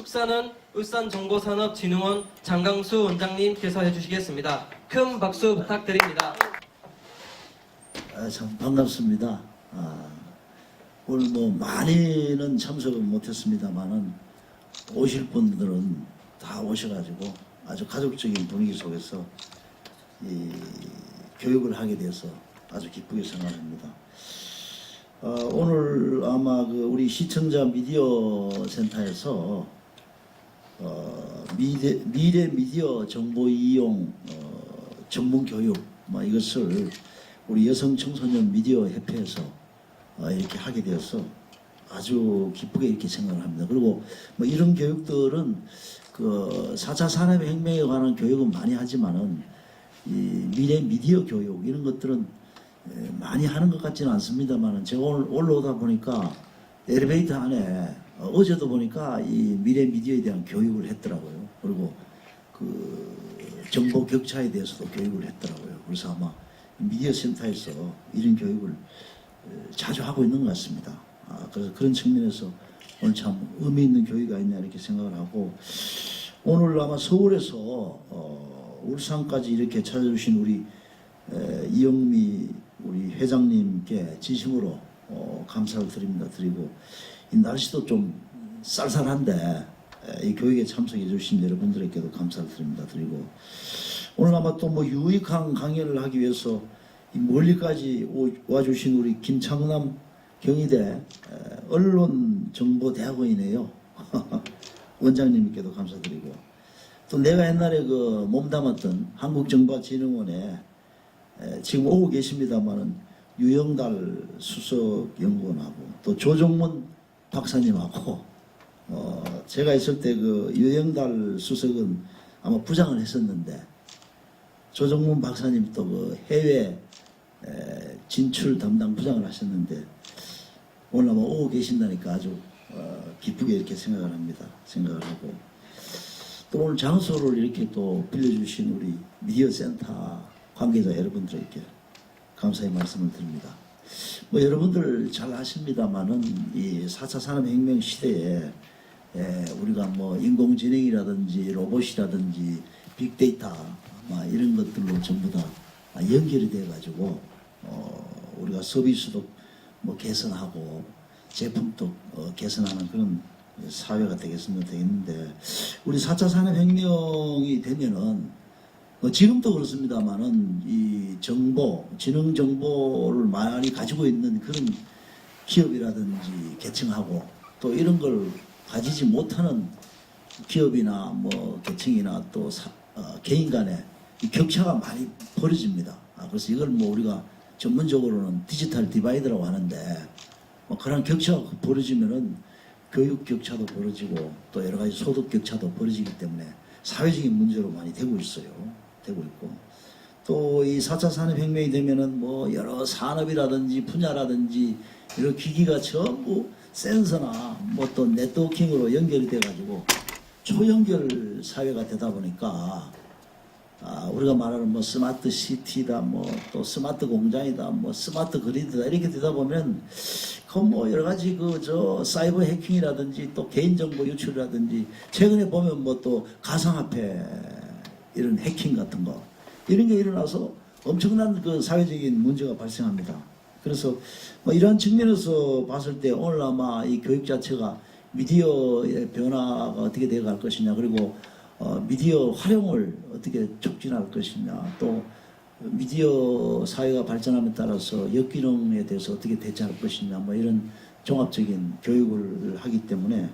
축사는 울산정보산업진흥원 장강수 원장님께서 해주시겠습니다. 큰 박수 부탁드립니다. 아, 참 반갑습니다. 아, 오늘 뭐 많이는 참석을 못했습니다만은 오실 분들은 다 오셔가지고 아주 가족적인 분위기 속에서 이 교육을 하게 돼서 아주 기쁘게 생각합니다. 어, 오늘 아마 그 우리 시청자 미디어 센터에서 어, 미래, 미래 미디어 정보 이용 어, 전문 교육 뭐 이것을 우리 여성 청소년 미디어 협회에서 어, 이렇게 하게 되어서 아주 기쁘게 이렇게 생각을 합니다. 그리고 뭐 이런 교육들은 그 4차 산업혁명에 관한 교육은 많이 하지만은 이 미래 미디어 교육 이런 것들은 에, 많이 하는 것 같지는 않습니다만은 제가 오늘 올라오다 보니까 엘리베이터 안에 어, 어제도 보니까 이 미래 미디어에 대한 교육을 했더라고요. 그리고 그 정보 격차에 대해서도 교육을 했더라고요. 그래서 아마 미디어 센터에서 이런 교육을 에, 자주 하고 있는 것 같습니다. 아, 그래서 그런 측면에서 오늘 참 의미 있는 교육이 아니냐 이렇게 생각을 하고 오늘 아마 서울에서 어, 울산까지 이렇게 찾아주신 우리 에, 이영미 우리 회장님께 진심으로 어, 감사를 드립니다. 드리고 이 날씨도 좀 쌀쌀한데 에, 이 교육에 참석해 주신 여러분들에게도 감사를 드립니다. 드리고 오늘 아마 또 뭐 유익한 강연을 하기 위해서 이 멀리까지 오- 와주신 우리 김창남 경희대 에, 언론정보대학원이네요. 원장님께도 감사드리고 또 내가 옛날에 그 몸담았던 한국정보진흥원에 에, 지금 오고 계십니다만은 유영달 수석 연구원하고 또 조정문 박사님하고 어 제가 있을 때 그 유영달 수석은 아마 부장을 했었는데 조정문 박사님 또 그 해외 에, 진출 담당 부장을 하셨는데 오늘 아마 오고 계신다니까 아주 어, 기쁘게 이렇게 생각을 합니다. 생각을 하고 또 오늘 장소를 이렇게 또 빌려주신 우리 미디어 센터 관계자 여러분들에게 감사의 말씀을 드립니다. 뭐 여러분들 잘 아십니다만은 이 4차 산업혁명 시대에 에, 우리가 뭐 인공지능이라든지 로봇이라든지 빅데이터 뭐 이런 것들로 전부 다 연결이 돼 가지고 어, 우리가 서비스도 뭐 개선하고 제품도 어, 개선하는 그런 사회가 되겠으면 되겠는데 우리 4차 산업혁명이 되면은 뭐 지금도 그렇습니다만은 이 정보, 지능 정보를 많이 가지고 있는 그런 기업이라든지 계층하고 또 이런 걸 가지지 못하는 기업이나 뭐 계층이나 또 사- 어, 개인 간에 이 격차가 많이 벌어집니다. 아, 그래서 이걸 뭐 우리가 전문적으로는 디지털 디바이드라고 하는데 뭐 그런 격차가 벌어지면은 교육 격차도 벌어지고 또 여러 가지 소득 격차도 벌어지기 때문에 사회적인 문제로 많이 되고 있어요. 되고 있고 또 이 4차 산업혁명이 되면은 뭐 여러 산업이라든지 분야라든지 이런 기기가 전부 센서나 뭐 또 네트워킹으로 연결이 돼가지고 초연결 사회가 되다 보니까 아, 우리가 말하는 뭐 스마트 시티다, 뭐 또 스마트 공장이다, 뭐 스마트 그리드다 이렇게 되다 보면 그뭐 여러 가지 그 저 사이버 해킹이라든지 또 개인정보 유출이라든지 최근에 보면 뭐 또 가상화폐 이런 해킹 같은 거 이런 게 일어나서 엄청난 그 사회적인 문제가 발생합니다. 그래서 뭐 이러한 측면에서 봤을 때 오늘 아마 이 교육 자체가 미디어의 변화가 어떻게 되어갈 것이냐 그리고 어, 미디어 활용을 어떻게 촉진할 것이냐 또 미디어 사회가 발전함에 따라서 역기능에 대해서 어떻게 대처할 것이냐 뭐 이런 종합적인 교육을 하기 때문에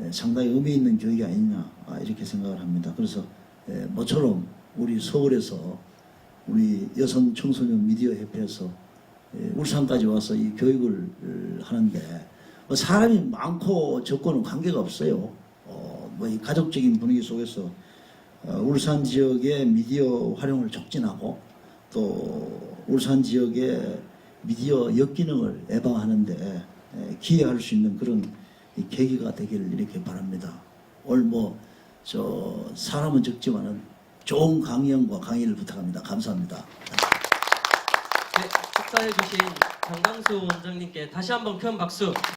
에, 상당히 의미 있는 교육이 아니냐 아, 이렇게 생각을 합니다. 그래서 에, 모처럼 우리 서울에서 우리 여성 청소년 미디어 협회에서 에, 울산까지 와서 이 교육을 하는데 뭐 사람이 많고 적고는 관계가 없어요. 어, 뭐이 가족적인 분위기 속에서 어, 울산 지역의 미디어 활용을 촉진하고 또 울산 지역의 미디어 역기능을 예방하는데 에, 기여할 수 있는 그런 이 계기가 되기를 이렇게 바랍니다. 오늘 뭐 저 사람은 적지만은 좋은 강연과 강의를 부탁합니다. 감사합니다. 네, 축사해 주신 장강수 원장님께 다시 한번 큰 박수